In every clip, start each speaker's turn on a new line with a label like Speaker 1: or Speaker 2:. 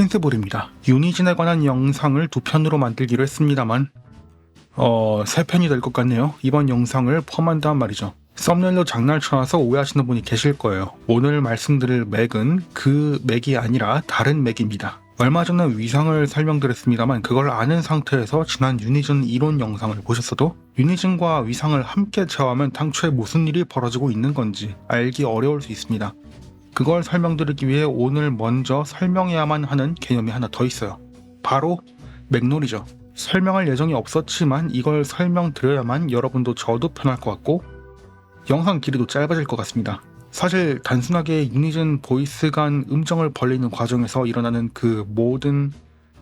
Speaker 1: 프린스볼입니다. 유니진에 관한 영상을 두 편으로 만들기로 했습니다만 어, 세 편이 될 것 같네요. 이번 영상을 포함한다는 말이죠. 썸네일로 장난쳐놔서 오해하시는 분이 계실 거예요. 오늘 말씀드릴 맥은 그 맥이 아니라 다른 맥입니다. 얼마 전에 위상을 설명드렸습니다만 그걸 아는 상태에서 지난 유니즌 이론 영상을 보셨어도 유니즌과 위상을 함께 제어하면 당초에 무슨 일이 벌어지고 있는 건지 알기 어려울 수 있습니다. 그걸 설명드리기 위해 오늘 먼저 설명해야만 하는 개념이 하나 더 있어요. 바로 맥놀이죠. 설명할 예정이 없었지만 이걸 설명드려야만 여러분도 저도 편할 것 같고 영상 길이도 짧아질 것 같습니다. 사실 단순하게 유니즌 보이스 간 음정을 벌리는 과정에서 일어나는 그 모든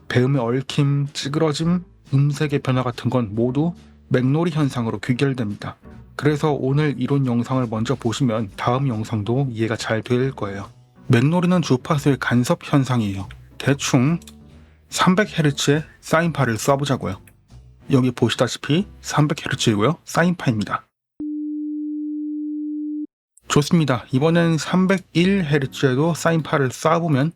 Speaker 1: 배음의 얽힘, 찌그러짐, 음색의 변화 같은 건 모두 맥놀이 현상으로 귀결됩니다. 그래서 오늘 이론 영상을 먼저 보시면 다음 영상도 이해가 잘 될 거예요. 맥놀이는 주파수의 간섭 현상이에요. 대충 300Hz의 사인파를 쏴보자고요. 여기 보시다시피 300Hz이고요. 사인파입니다. 좋습니다. 이번엔 301Hz에도 사인파를 쏴보면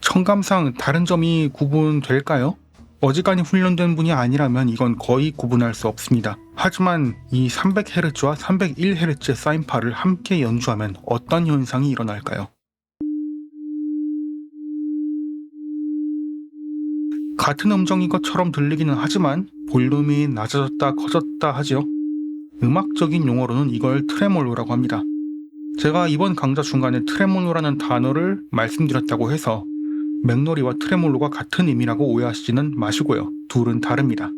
Speaker 1: 청감상 다른 점이 구분될까요? 어지간히 훈련된 분이 아니라면 이건 거의 구분할 수 없습니다. 하지만 이 300Hz와 301Hz의 사인파를 함께 연주하면 어떤 현상이 일어날까요? 같은 음정인 것처럼 들리기는 하지만 볼륨이 낮아졌다 커졌다 하지요. 음악적인 용어로는 이걸 트레몰로라고 합니다. 제가 이번 강좌 중간에 트레몰로라는 단어를 말씀드렸다고 해서 맥놀이와 트레몰로가 같은 의미라고 오해하시지는 마시고요. 둘은 다릅니다.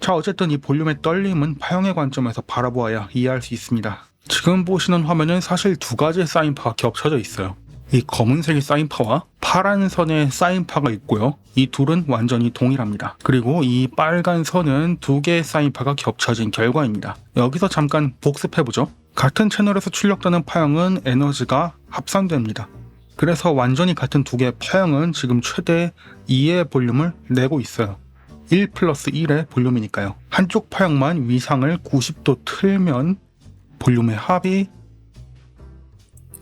Speaker 1: 자, 어쨌든 이 볼륨의 떨림은 파형의 관점에서 바라보아야 이해할 수 있습니다. 지금 보시는 화면은 사실 두 가지의 사인파가 겹쳐져 있어요. 이 검은색의 사인파와 파란 선의 사인파가 있고요. 이 둘은 완전히 동일합니다. 그리고 이 빨간 선은 두 개의 사인파가 겹쳐진 결과입니다. 여기서 잠깐 복습해보죠. 같은 채널에서 출력되는 파형은 에너지가 합산됩니다. 그래서 완전히 같은 두 개의 파형은 지금 최대 2의 볼륨을 내고 있어요. 1 플러스 1의 볼륨이니까요. 한쪽 파형만 위상을 90도 틀면 볼륨의 합이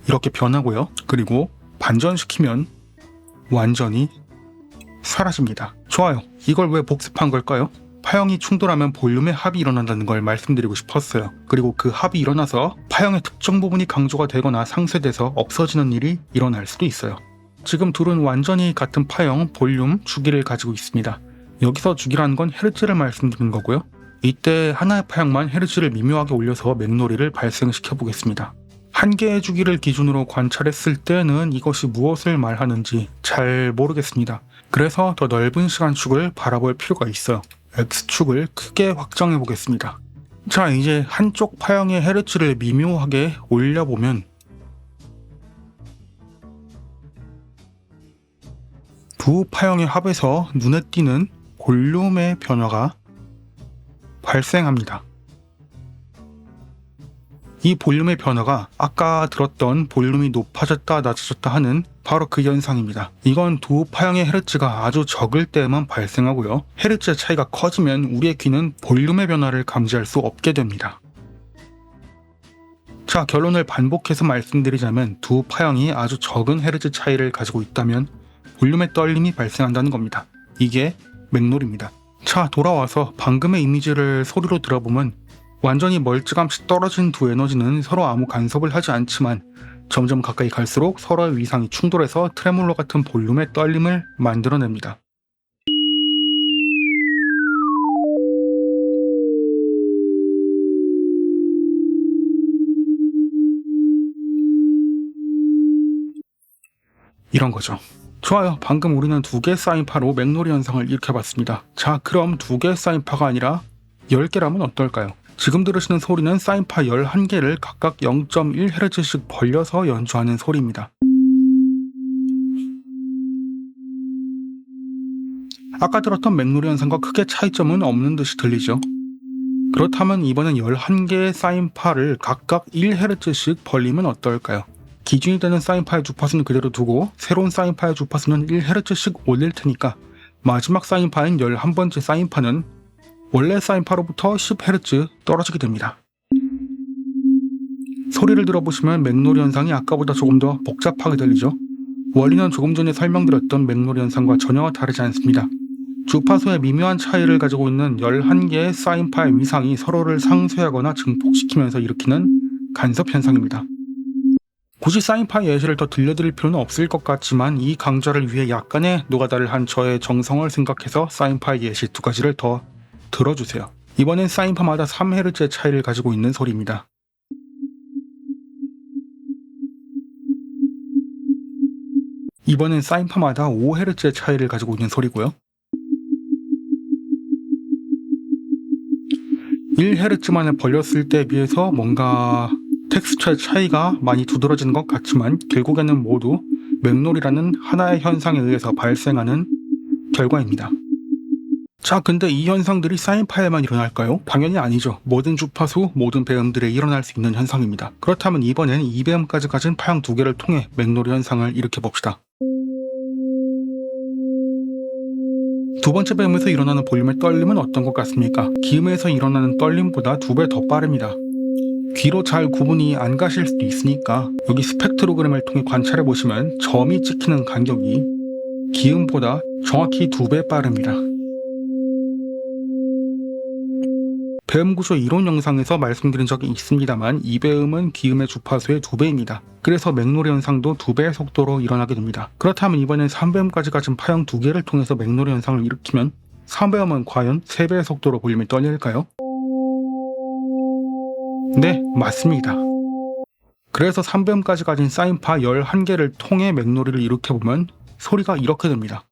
Speaker 1: 이렇게 변하고요. 그리고 반전시키면 완전히 사라집니다. 좋아요. 이걸 왜 복습한 걸까요? 파형이 충돌하면 볼륨의 합이 일어난다는 걸 말씀드리고 싶었어요. 그리고 그 합이 일어나서 파형의 특정 부분이 강조가 되거나 상쇄돼서 없어지는 일이 일어날 수도 있어요. 지금 둘은 완전히 같은 파형, 볼륨, 주기를 가지고 있습니다. 여기서 주기라는 건 헤르츠를 말씀드리는 거고요. 이때 하나의 파형만 헤르츠를 미묘하게 올려서 맥놀이를 발생시켜 보겠습니다. 한 개의 주기를 기준으로 관찰했을 때는 이것이 무엇을 말하는지 잘 모르겠습니다. 그래서 더 넓은 시간축을 바라볼 필요가 있어요. X축을 크게 확장해 보겠습니다. 자, 이제 한쪽 파형의 헤르츠를 미묘하게 올려보면 두 파형의 합에서 눈에 띄는 볼륨의 변화가 발생합니다. 이 볼륨의 변화가 아까 들었던 볼륨이 높아졌다 낮아졌다 하는 바로 그 현상입니다. 이건 두 파형의 헤르츠가 아주 적을 때만 발생하고요. 헤르츠의 차이가 커지면 우리의 귀는 볼륨의 변화를 감지할 수 없게 됩니다. 자, 결론을 반복해서 말씀드리자면 두 파형이 아주 적은 헤르츠 차이를 가지고 있다면 볼륨의 떨림이 발생한다는 겁니다. 이게 맥놀입니다. 자, 돌아와서 방금의 이미지를 소리로 들어보면 완전히 멀찌감치 떨어진 두 에너지는 서로 아무 간섭을 하지 않지만 점점 가까이 갈수록 서로의 위상이 충돌해서 트레몰로 같은 볼륨의 떨림을 만들어냅니다. 이런 거죠. 좋아요. 방금 우리는 두 개의 사인파로 맥놀이 현상을 일으켜봤습니다. 자, 그럼 두 개의 사인파가 아니라 10개라면 어떨까요? 지금 들으시는 소리는 사인파 11개를 각각 0.1Hz씩 벌려서 연주하는 소리입니다. 아까 들었던 맥놀이 현상과 크게 차이점은 없는 듯이 들리죠? 그렇다면 이번엔 11개의 사인파를 각각 1Hz씩 벌리면 어떨까요? 기준이 되는 사인파의 주파수는 그대로 두고 새로운 사인파의 주파수는 1Hz씩 올릴 테니까 마지막 사인파인 11번째 사인파는 원래 사인 파로부터 10Hz 떨어지게 됩니다. 소리를 들어보시면 맥놀이 현상이 아까보다 조금 더 복잡하게 들리죠? 원리는 조금 전에 설명드렸던 맥놀이 현상과 전혀 다르지 않습니다. 주파수의 미묘한 차이를 가지고 있는 11개의 사인파의 위상이 서로를 상쇄하거나 증폭시키면서 일으키는 간섭 현상입니다. 굳이 사인파 예시를 더 들려드릴 필요는 없을 것 같지만 이 강좌를 위해 약간의 노가다를 한 저의 정성을 생각해서 사인파 예시 두 가지를 더 들어주세요. 이번엔 사인파마다 3Hz의 차이를 가지고 있는 소리입니다. 이번엔 사인파마다 5Hz의 차이를 가지고 있는 소리고요. 1Hz만을 벌렸을 때에 비해서 뭔가 텍스처의 차이가 많이 두드러지는 것 같지만 결국에는 모두 맥놀이라는 하나의 현상에 의해서 발생하는 결과입니다. 자, 근데 이 현상들이 사인 파에만 일어날까요? 당연히 아니죠. 모든 주파수, 모든 배음들에 일어날 수 있는 현상입니다. 그렇다면 이번엔 이 배음까지 가진 파형 두 개를 통해 맥놀이 현상을 일으켜 봅시다. 두 번째 배음에서 일어나는 볼륨의 떨림은 어떤 것 같습니까? 기음에서 일어나는 떨림보다 두 배 더 빠릅니다. 귀로 잘 구분이 안 가실 수도 있으니까 여기 스펙트로그램을 통해 관찰해 보시면 점이 찍히는 간격이 기음보다 정확히 두 배 빠릅니다. 배음 구조 이론 영상에서 말씀드린 적이 있습니다만 이 배음은 기음의 주파수의 두 배입니다. 그래서 맥놀이 현상도 두 배의 속도로 일어나게 됩니다. 그렇다면 이번엔 3배음까지 가진 파형 두 개를 통해서 맥놀이 현상을 일으키면 3배음은 과연 3배의 속도로 볼륨이 떨릴까요? 네, 맞습니다. 그래서 3배음까지 가진 사인파 11개를 통해 맥놀이를 일으켜보면 소리가 이렇게 됩니다.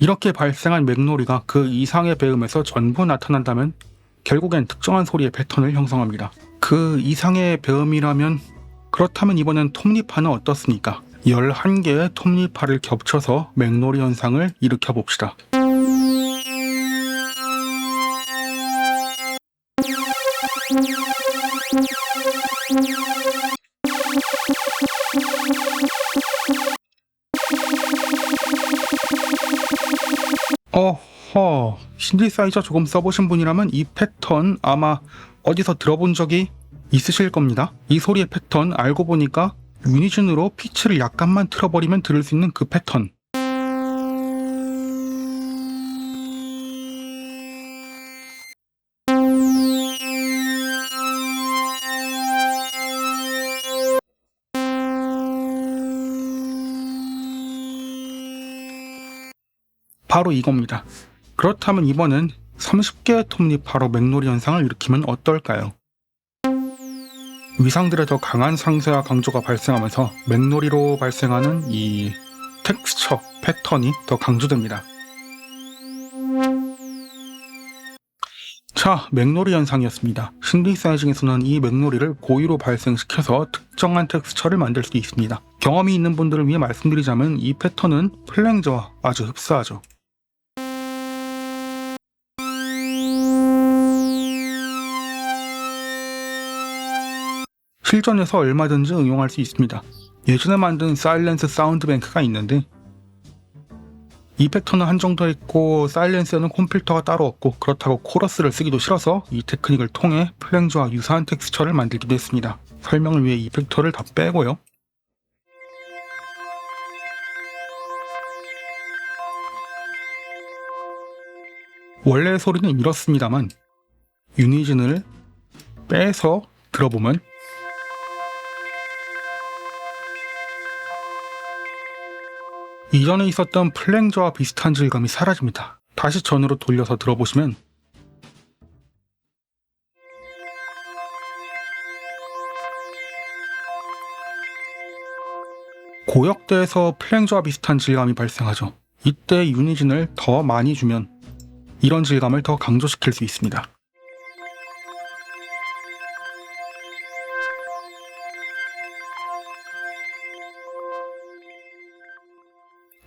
Speaker 1: 이렇게 발생한 맥놀이가 그 이상의 배음에서 전부 나타난다면 결국엔 특정한 소리의 패턴을 형성합니다. 그 이상의 배음이라면 그렇다면 이번엔 톱니파는 어떻습니까? 11개의 톱니파를 겹쳐서 맥놀이 현상을 일으켜 봅시다. 어허, 신디사이저 조금 써보신 분이라면 이 패턴 아마 어디서 들어본 적이 있으실 겁니다. 이 소리의 패턴 알고 보니까 유니즌으로 피치를 약간만 틀어버리면 들을 수 있는 그 패턴. 바로 이겁니다. 그렇다면 이번엔 30개의 톱니파로 맥놀이 현상을 일으키면 어떨까요? 위상들의 더 강한 상쇄와 강조가 발생하면서 맥놀이로 발생하는 이 텍스처 패턴이 더 강조됩니다. 자, 맥놀이 현상이었습니다. 신디사이징에서는 이 맥놀이를 고의로 발생시켜서 특정한 텍스처를 만들 수 있습니다. 경험이 있는 분들을 위해 말씀드리자면 이 패턴은 플랭저와 아주 흡사하죠. 실전에서 얼마든지 응용할 수 있습니다. 예전에 만든 사일렌스 사운드 뱅크가 있는데 이 패턴은 한정되어 있고 사일렌스에는 콤필터가 따로 없고 그렇다고 코러스를 쓰기도 싫어서 이 테크닉을 통해 플랭저와 유사한 텍스처를 만들기도 했습니다. 설명을 위해 이펙터를 다 빼고요. 원래 소리는 이렇습니다만 유니즌을 빼서 들어보면 이전에 있었던 플랭저와 비슷한 질감이 사라집니다. 다시 전으로 돌려서 들어보시면 고역대에서 플랭저와 비슷한 질감이 발생하죠. 이때 유니진을 더 많이 주면 이런 질감을 더 강조시킬 수 있습니다.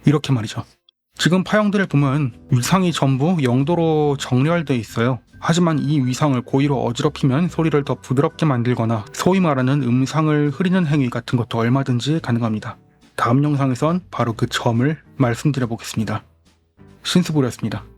Speaker 1: 이렇게 말이죠. 지금 파형들을 보면 위상이 전부 0도로 정렬되어 있어요. 하지만 이 위상을 고의로 어지럽히면 소리를 더 부드럽게 만들거나 소위 말하는 음상을 흐리는 행위 같은 것도 얼마든지 가능합니다. 다음 영상에선 바로 그 점을 말씀드려 보겠습니다. 신스볼이었습니다.